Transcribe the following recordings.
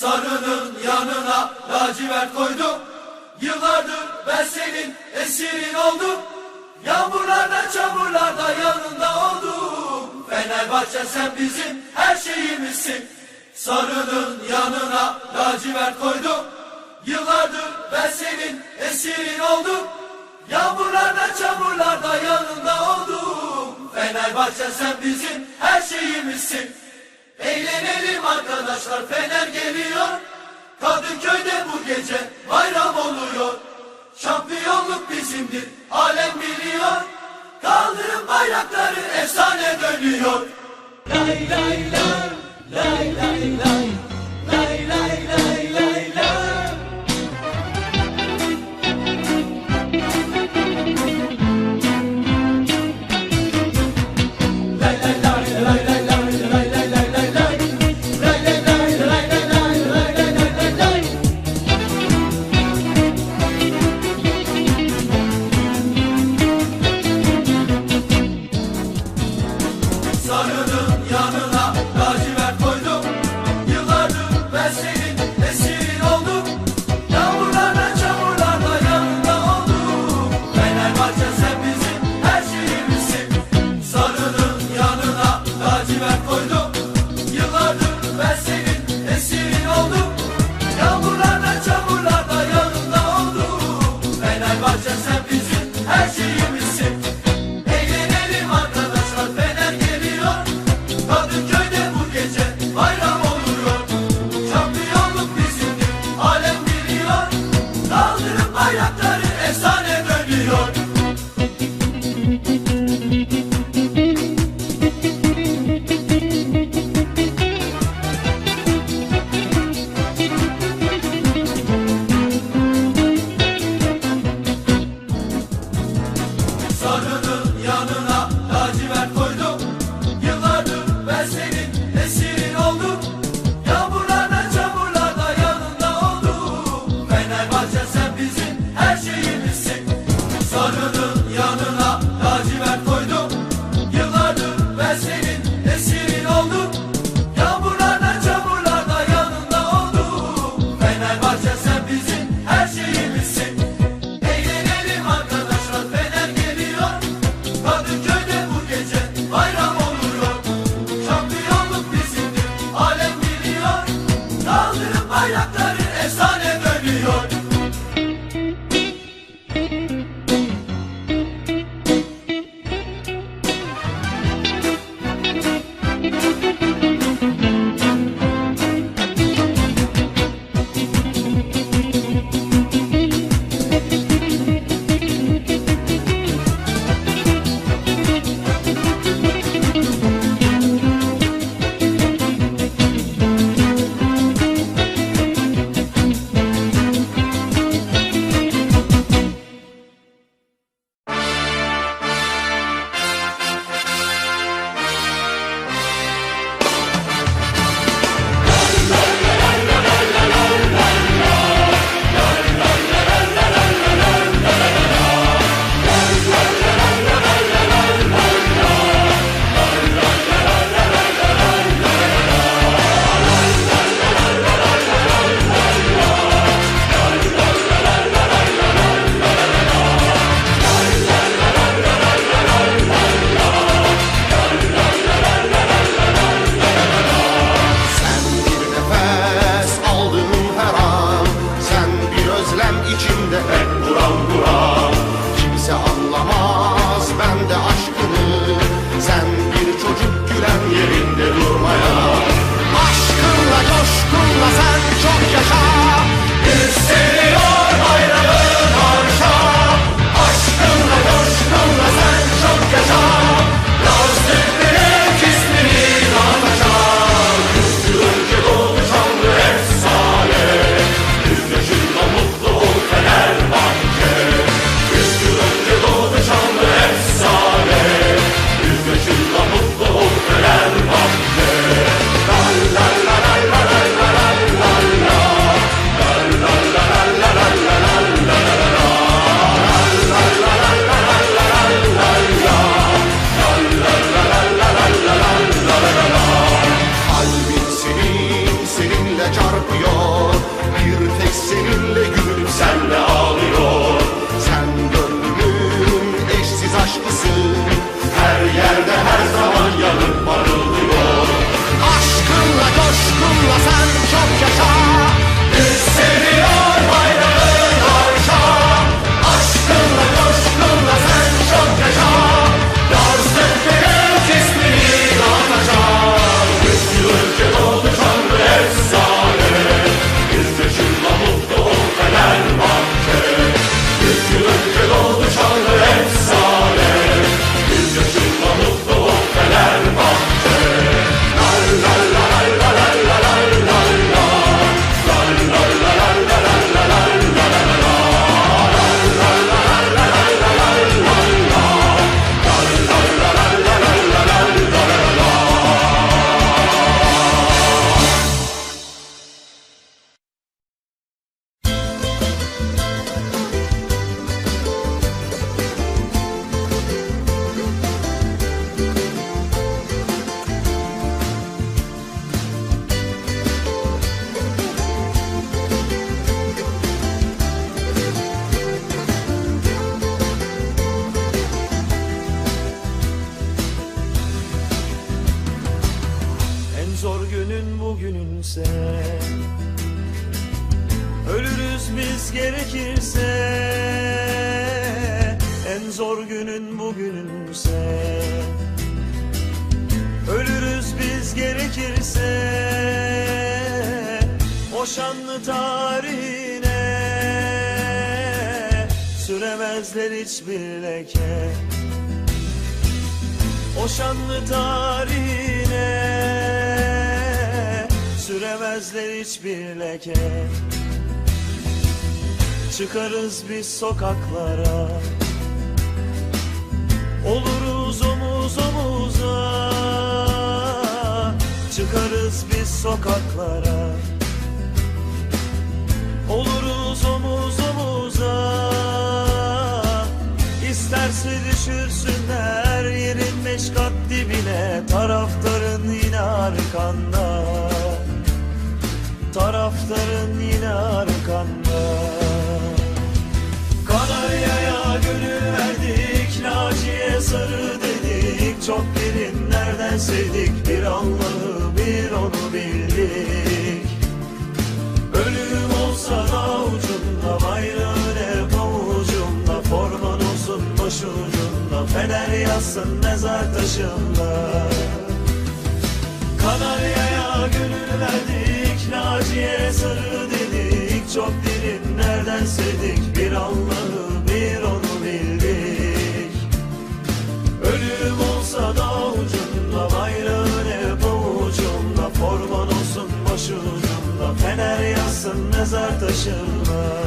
Sarının yanına lacivert koydum. Yıllardır ben senin esirin oldum. Yağmurlarda çamurlarda yanında oldum. Fenerbahçe sen bizim her şeyimizsin. Sarının yanına lacivert koydum. Yıllardır ben senin esirin oldum. Yağmurlarda çamurlarda yanında oldum. Fenerbahçe sen bizim her şeyimizsin Eğlenelim arkadaşlar Fener geliyor. Kadıköy'de bu gece bayram oluyor. Şampiyonluk bizimdir alem biliyor. Kaldırın bayrakları efsane dönüyor. Lay lay lay lay lay lay Süremezler hiçbir leke O şanlı tarihine Süremezler hiçbir leke Çıkarız biz sokaklara. Oluruz omuz omuza. Çıkarız biz sokaklara. Oluruz omuz omuza İsterse düşürsünler. Yerin beş kat dibine Taraftarın yine arkanda. Taraftarın yine arkanda. Kanarya'ya gönül verdik Naciye sarı dedik. Çok derinlerden sevdik? Bir Allah'ı bir onu bildik. Ölüm olsa da ucunda yazsın mezar taşında. Kanarya'ya gönül verdik Naciye sarı dedik. Çok derinlerden sevdik Bir Allah'ı bir onu bildik. Ölüm olsa da ucunda Bayrağın hep avucumda Forman olsun başucumda Fener yazsın mezar taşında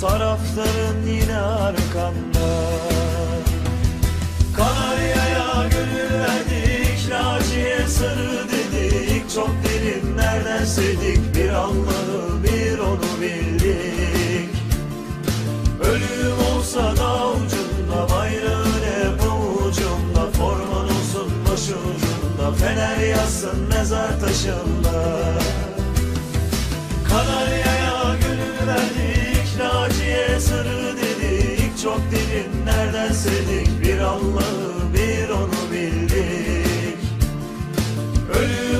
Taraftarın yine arkanda. Kanarya'ya gönül verdik Naciye sarı dedik. Çok derinlerden sevdik? Bir Allah'ı bir onu bildik. Ölüm olsa da ucunda Bayrağın hep avucumda Forman olsun başucunda Fener yazsın mezar taşında Sarı dedik Çok derinlerden sevdik? Bir Allah'ı bir onu bildik. Ölüm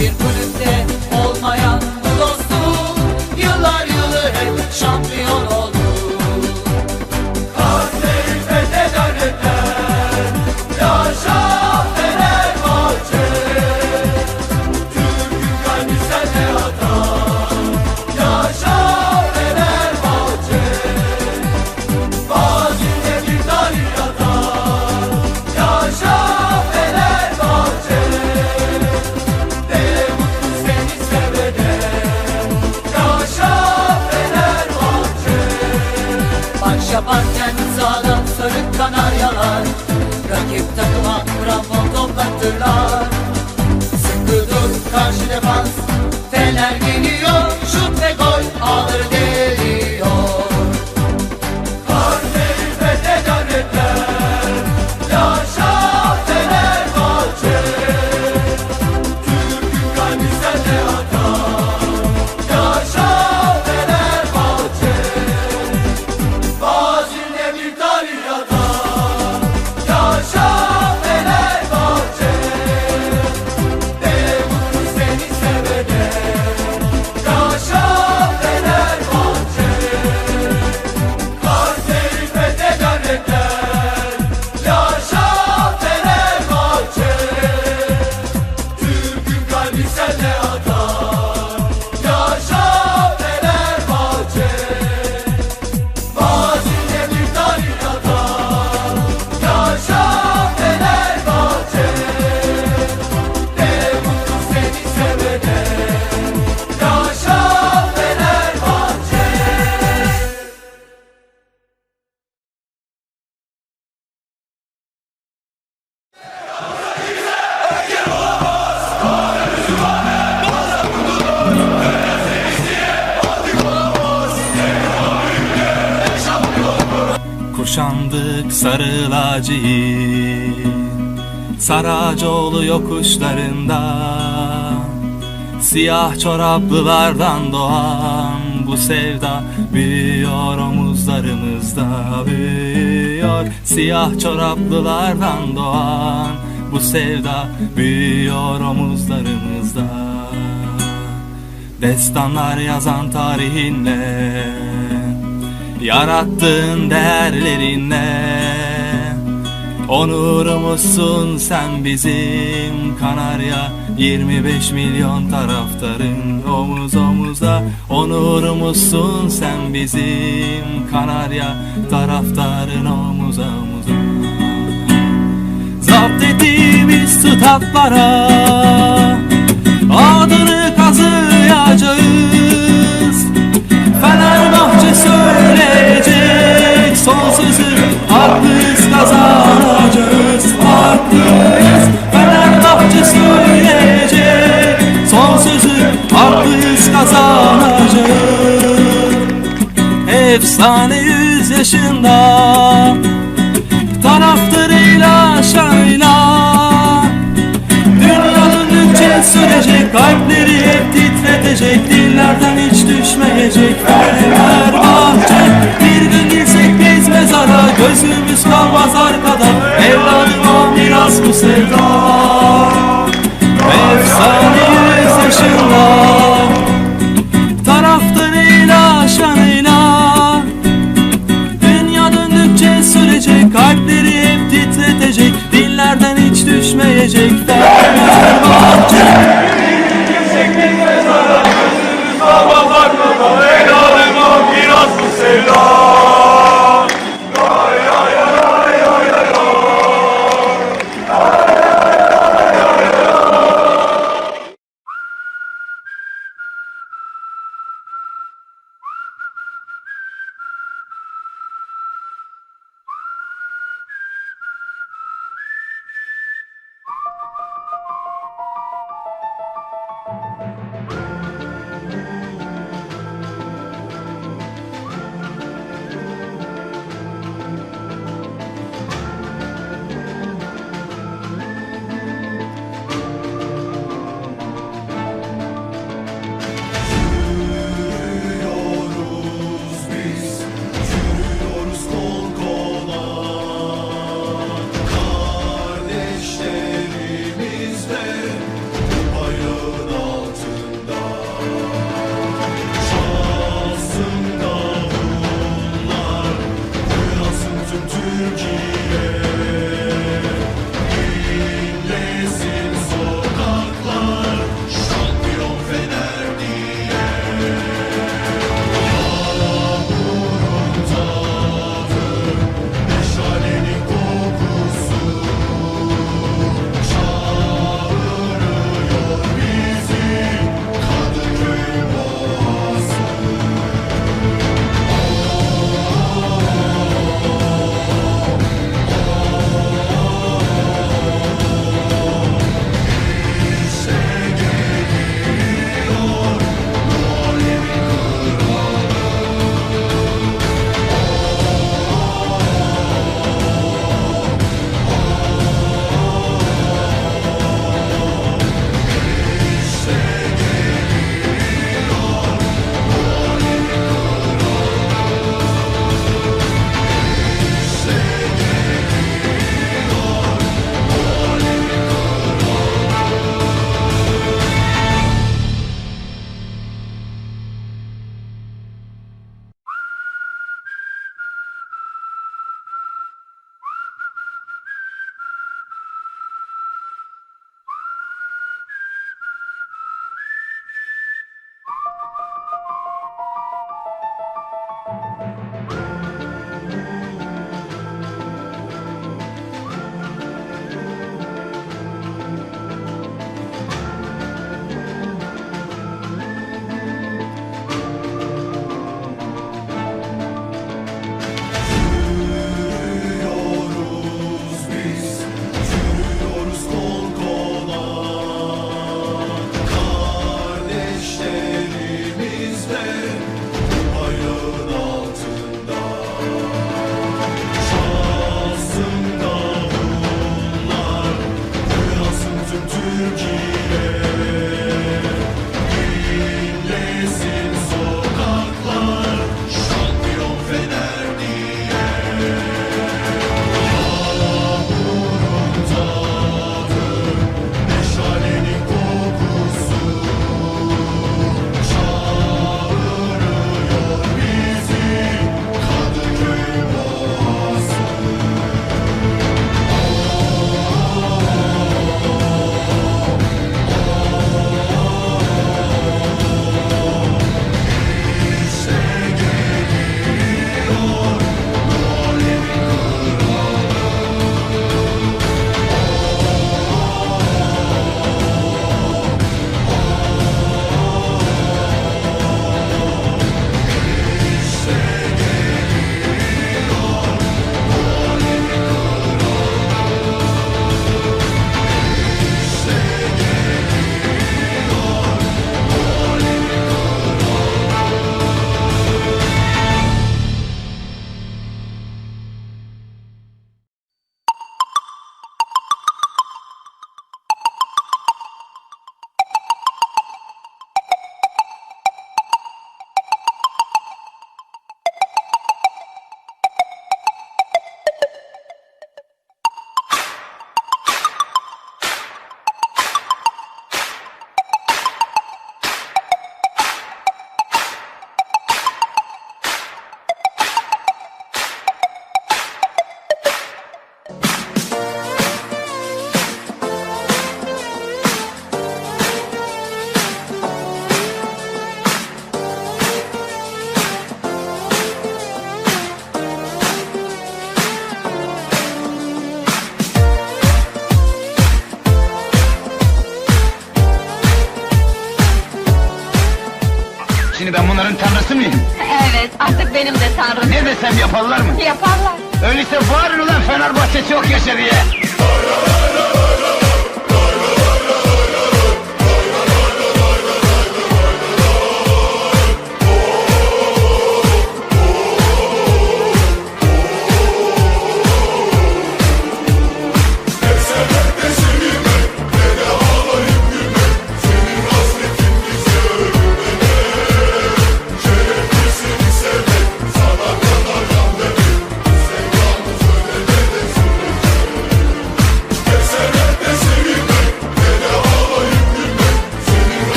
bien con it. Saracoğlu yokuşlarında Siyah çoraplılardan doğan Bu sevda büyüyor omuzlarımızda Büyüyor. Siyah çoraplılardan doğan Bu sevda büyüyor omuzlarımızda. Destanlar yazan tarihinle Yarattığın değerlerinle Onurumuzsun sen bizim Kanarya. 25 milyon taraftarın omuz omuza. Onurumuzsun sen bizim Kanarya. Taraftarın omuz omuza. Zapt ettiğimiz statlara Adını kazıyacağız. Fenerbahçe söyleyecek son sözü Haklıyız kazanacağız Efsane yüz yaşında Taraftarıyla şayla. Dünya döndükçe sürecek Kalpleri hep titretecek Dillerden hiç düşmeyecek. Fenerbahçe Bir gün gitsek biz mezara Gözümüz kalmaz arkada. Evladım o miras bu sevda düşmeyecek Fenerbahçe Yürüyoruz